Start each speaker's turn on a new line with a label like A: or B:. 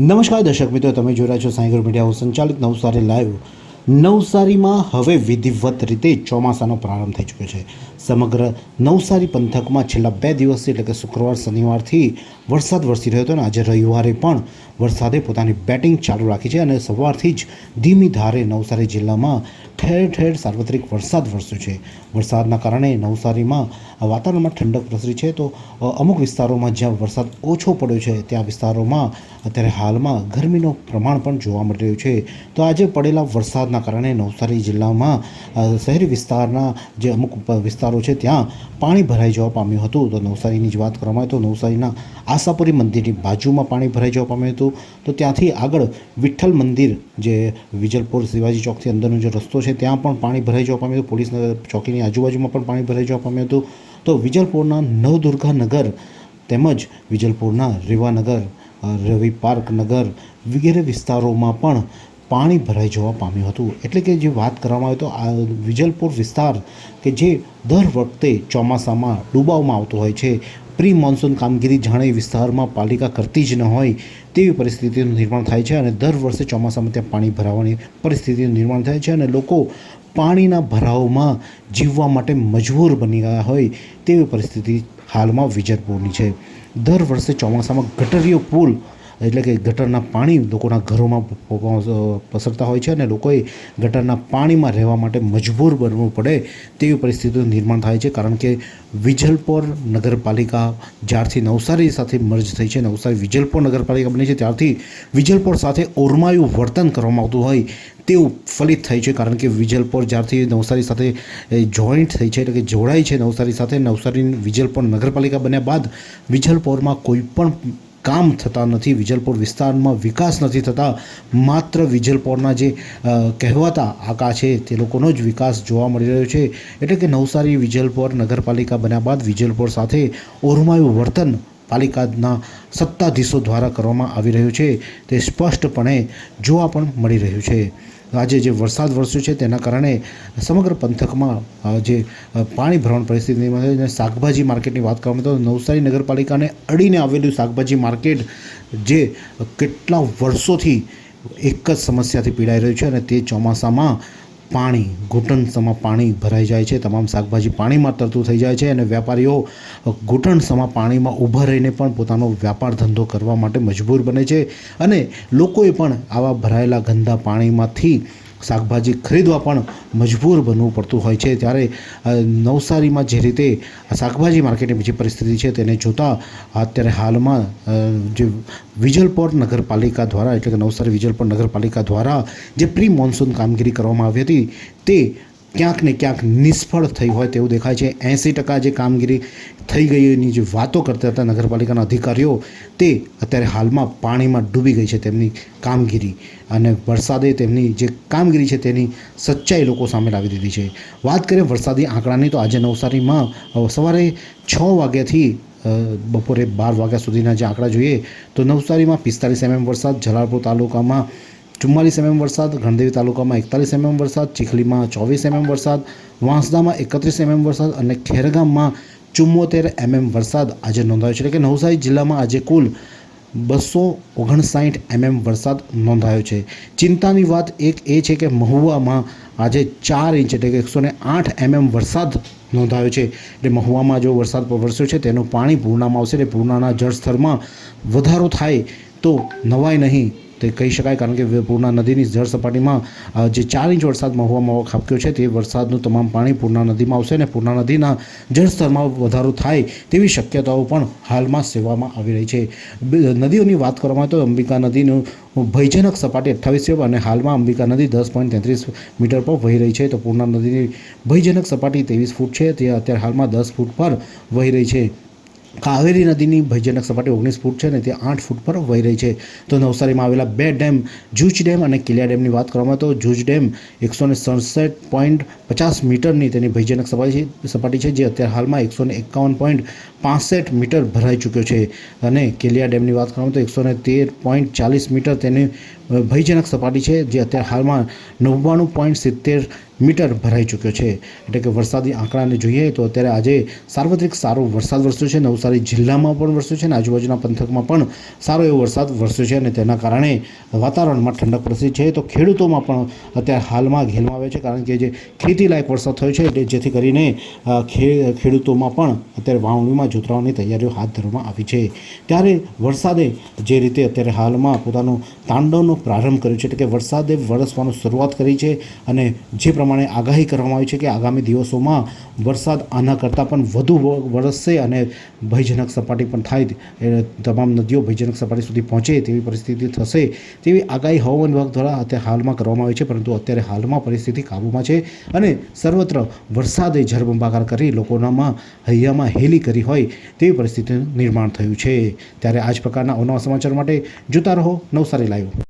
A: નમસ્કાર દર્શક મિત્રો, તમે જોઈ છો સાંઈગર મીડિયા. સંચાલિત નવસારી લાઈવ નવસારીમાં હવે વિધિવત રીતે ચોમાસાનો પ્રારંભ થઈ ચૂક્યો છે. સમગ્ર નવસારી પંથકમાં છેલ્લા બે દિવસથી એટલે કે શુક્રવાર, શનિવારથી વરસાદ વરસી રહ્યો હતો અને આજે રવિવારે પણ વરસાદે પોતાની બેટિંગ ચાલુ રાખી છે અને સવારથી જ ધીમી ધારે નવસારી જિલ્લામાં ઠેર ઠેર સાર્વત્રિક વરસાદ વરસ્યો છે. વરસાદના કારણે નવસારીમાં વાતાવરણમાં ઠંડક પ્રસરી છે તો અમુક વિસ્તારોમાં જ્યાં વરસાદ ઓછો પડ્યો છે, ત્યાં વિસ્તારોમાં અત્યારે હાલમાં ગરમીનું પ્રમાણ પણ જોવા મળી રહ્યું છે. તો આજે પડેલા વરસાદના કારણે નવસારી જિલ્લામાં શહેરી વિસ્તારના જે અમુક પ- વિસ્તારો છે. ત્યાં પાણી ભરાઈ જવા પામ્યું હતું. તો નવસારીની જ વાત કરવામાં આવે તો નવસારીના આશાપુરી મંદિરની બાજુમાં પાણી ભરાઈ જવા પામ્યું હતું. તો ત્યાંથી આગળ વિઠ્ઠલ મંદિર, જે વિજલપુર શિવાજી ચોકથી અંદરનો જે રસ્તો છે, ત્યાં પણ પાણી ભરાઈ જવા પામ્યું હતું. પોલીસ ચોકીની આજુબાજુમાં પણ પાણી ભરાઈ જવા પામ્યું હતું. તો વિજલપુરના નવદુર્ગા નગર તેમજ વિજલપુરના રેવાનગર, રવિ પાર્ક નગર વગેરે વિસ્તારોમાં પણ પાણી ભરાઈ જવા પામ્યું હતું. એટલે કે જે વાત કરવામાં આવે તો આ વિજલપુર વિસ્તાર કે જે દર વખતે ચોમાસામાં ડૂબાવમાં આવતો હોય છે, પ્રી મોન્સૂન કામગીરી જાણે વિસ્તારમાં પાલિકા કરતી જ ન હોય તેવી પરિસ્થિતિનું નિર્માણ થાય છે અને દર વર્ષે ચોમાસામાં ત્યાં પાણી ભરાવાની પરિસ્થિતિનું નિર્માણ થાય છે અને લોકો પાણીના ભરાવમાં જીવવા માટે મજબૂર બની ગયા હોય તેવી પરિસ્થિતિ હાલમાં વિજયપુરની છે. દર વર્ષે ચોમાસામાં ગટરીયો પુલ એટલે કે ગટરના પાણી લોકોના ઘરોમાં પસરતા હોય છે અને લોકોએ ગટરના પાણીમાં રહેવા માટે મજબૂર બનવું પડે તેવી પરિસ્થિતિનું નિર્માણ થાય છે. કારણ કે વિજલપોર નગરપાલિકા જ્યારથી નવસારી સાથે મર્જ થઈ છે, નવસારી વિજલપોર નગરપાલિકા બની છે, ત્યારથી વિજલપોર સાથે ઓરમાયું વર્તન કરવામાં આવતું હોય તેવું ફલિત થાય છે. કારણ કે વિજલપોર જ્યારથી નવસારી સાથે જોઈન્ટ થઈ છે, એટલે કે જોડાઈ છે નવસારી સાથે, નવસારી વિજલપોર નગરપાલિકા બન્યા બાદ વિજલપોરમાં કોઈ પણ કામ થતા નથી, વિજલપોર વિસ્તારમાં વિકાસ નથી થતા, માત્ર વિજલપોરના જે કહેવાતા આકા છે તે લોકોનો જ વિકાસ જોવા મળી રહ્યો છે. એટલે કે નવસારી, વિજલપોર નગરપાલિકા બન્યા બાદ વિજલપોર સાથે ઓરમાયું વર્તન પાલિકાના સત્તાધીશો દ્વારા કરવામાં આવી રહ્યું છે. તે સ્પષ્ટપણે જોવા પણ મળી રહ્યું છે. આજે જે વરસાદ વરસ્યો છે તેના કારણે સમગ્ર પંથકમાં જે પાણી ભરવાની પરિસ્થિતિમાં અને શાકભાજી માર્કેટની વાત કરવામાં તો નવસારી નગરપાલિકાને અડીને આવેલું શાકભાજી માર્કેટ જે કેટલા વર્ષોથી એક જ સમસ્યાથી પીડાઈ રહ્યું છે અને તે ચોમાસામાં પાણી, ઘૂંટણસમાં પાણી ભરાઈ જાય છે. તમામ શાકભાજી પાણીમાં તરતું થઈ જાય છે અને વેપારીઓ ઘૂંટણસમાં પાણીમાં ઊભા રહીને પણ પોતાનો વ્યાપાર ધંધો કરવા માટે મજબૂર બને છે. અને લોકોએ પણ આવા ભરાયેલા ગંદા પાણીમાંથી શાકભાજી ખરીદવા પણ મજબૂર બનવું પડતું હોય છે. ત્યારે નવસારીમાં જે રીતે શાકભાજી માર્કેટની બીજી પરિસ્થિતિ છે તેને જોતાં અત્યારે હાલમાં જે વિજલપોર નગરપાલિકા દ્વારા, એટલે કે નવસારી વિજલપોર નગરપાલિકા દ્વારા જે પ્રી મોન્સૂન કામગીરી કરવામાં આવી હતી, તે ક્યાંક ને ક્યાંક નિષ્ફળ થઈ હોય તેવું દેખાય છે. એંસી ટકા જે કામગીરી થઈ ગઈની જે વાતો કરતા હતા નગરપાલિકાના અધિકારીઓ, તે અત્યારે હાલમાં પાણીમાં ડૂબી ગઈ છે તેમની કામગીરી. અને વરસાદે તેમની જે કામગીરી છે તેની સચ્ચાઈ લોકો સામે લાવી દીધી છે. વાત કરીએ વરસાદી આંકડાની, તો આજે નવસારીમાં સવારે છ વાગ્યાથી બપોરે બાર વાગ્યા સુધીના જે આંકડા જોઈએ, તો નવસારીમાં પિસ્તાલીસ એમએમ વરસાદ, જલાલપુર તાલુકામાં ચુમ્માલીસ એમએમ વરસાદ, ગણદેવી તાલુકામાં એકતાલીસ એમએમ વરસાદ, ચીખલીમાં ચોવીસ એમએમ વરસાદ, વાંસદામાં એકત્રીસ એમએમ વરસાદ અને ખેરગામમાં ચુમ્મોતેર એમએમ વરસાદ આજે નોંધાયો છે. એટલે કે નવસારી જિલ્લામાં આજે કુલ બસો ઓગણસાઠ એમએમ વરસાદ નોંધાયો છે. ચિંતાની વાત એક એ છે કે મહુવામાં આજે ચાર ઇંચ એટલે કે એકસો ને આઠ એમએમ વરસાદ નોંધાયો છે. એટલે મહુવામાં જો વરસાદ વરસ્યો છે તેનું પાણી પૂર્ણામાં આવશે. એટલે પૂર્ણાના જળસ્તરમાં વધારો થાય તો નવાય નહીં. તે કહી શકાય કારણ કે પૂર્ણા નદીની જળ સપાટીમાં જે ચાર ઇંચ વરસાદ મહુવામાં ખાબક્યો છે તે વરસાદનું તમામ પાણી પૂર્ણા નદીમાં આવશે અને પૂર્ણા નદીના જળસ્તરમાં વધારો થાય તેવી શક્યતાઓ પણ હાલમાં સેવામાં આવી રહી છે. નદીઓની વાત કરવામાં આવે તો અંબિકા નદીનું ભયજનક સપાટી અઠ્ઠાવીસ છે અને હાલમાં અંબિકા નદી દસ પોઈન્ટ તેત્રીસ મીટર પર વહી રહી છે. તો પૂર્ણા નદીની ભયજનક સપાટી ત્રેવીસ ફૂટ છે. તે અત્યારે હાલમાં દસ ફૂટ પર વહી રહી છે. કાવેરી નદીની ભયજનક સપાટી ઓગણીસ ફૂટ છે અને તે આઠ ફૂટ પર વહી રહી છે. તો નવસારીમાં આવેલા બે ડેમ, જૂજ ડેમ અને કિલિયા ડેમની વાત કરવામાં તો જૂજ ડેમ એકસો ને સડસઠ પોઈન્ટ પચાસ મીટરની તેની ભયજનક સપાટી સપાટી છે, જે અત્યારે હાલમાં એકસો ને એકાવન પોઈન્ટ પાસઠ મીટર ભરાઈ ચૂક્યો છે. અને કેલિયા ડેમની વાત કરવામાં તો એકસો ને તેર પોઈન્ટ ચાલીસ મીટર તેની ભયજનક સપાટી છે, જે અત્યારે હાલમાં નવ્વાણું પોઈન્ટ સિત્તેર મીટર ભરાઈ ચૂક્યો છે. એટલે કે વરસાદી આંકડાને જોઈએ તો અત્યારે આજે સાર્વત્રિક સારો વરસાદ વરસ્યો છે. નવસારી જિલ્લામાં પણ વરસ્યો છે અને આજુબાજુના પંથકમાં પણ સારો એવો વરસાદ વરસ્યો છે અને તેના કારણે વાતાવરણમાં ઠંડક પ્રસરી છે. તો ખેડૂતોમાં પણ અત્યારે હાલમાં ઘેલમાં આવે છે કારણ કે જે ખેતીલાયક વરસાદ થયો છે એટલે જેથી કરીને ખેડૂતોમાં પણ અત્યારે વાવણીમાં જોતરાવાની તૈયારીઓ હાથ ધરવામાં આવી છે. ત્યારે વરસાદે જે રીતે અત્યારે હાલમાં પોતાનો તાંડવનો પ્રારંભ કર્યો છે એટલે કે વરસાદે વરસવાનું શરૂઆત કરી છે અને જે પ્રમાણે આગાહી કરવામાં આવી છે કે આગામી દિવસોમાં વરસાદ આના કરતાં પણ વધુ વરસશે અને ભયજનક સપાટી પણ થાય તમામ નદીઓ ભયજનક સપાટી સુધી પહોંચે તેવી પરિસ્થિતિ થશે તેવી આગાહી હવામાન વિભાગ દ્વારા અત્યારે હાલમાં કરવામાં આવી છે, પરંતુ અત્યારે હાલમાં પરિસ્થિતિ કાબૂમાં છે અને સર્વત્ર વરસાદે જળબંબાકાર કરી લોકોનામાં હૈયામાં હેલી કરી હોય તેવી પરિસ્થિતિનું નિર્માણ થયું છે. ત્યારે આ જ પ્રકારના અવનવા સમાચાર માટે જોતા રહો Navsari live.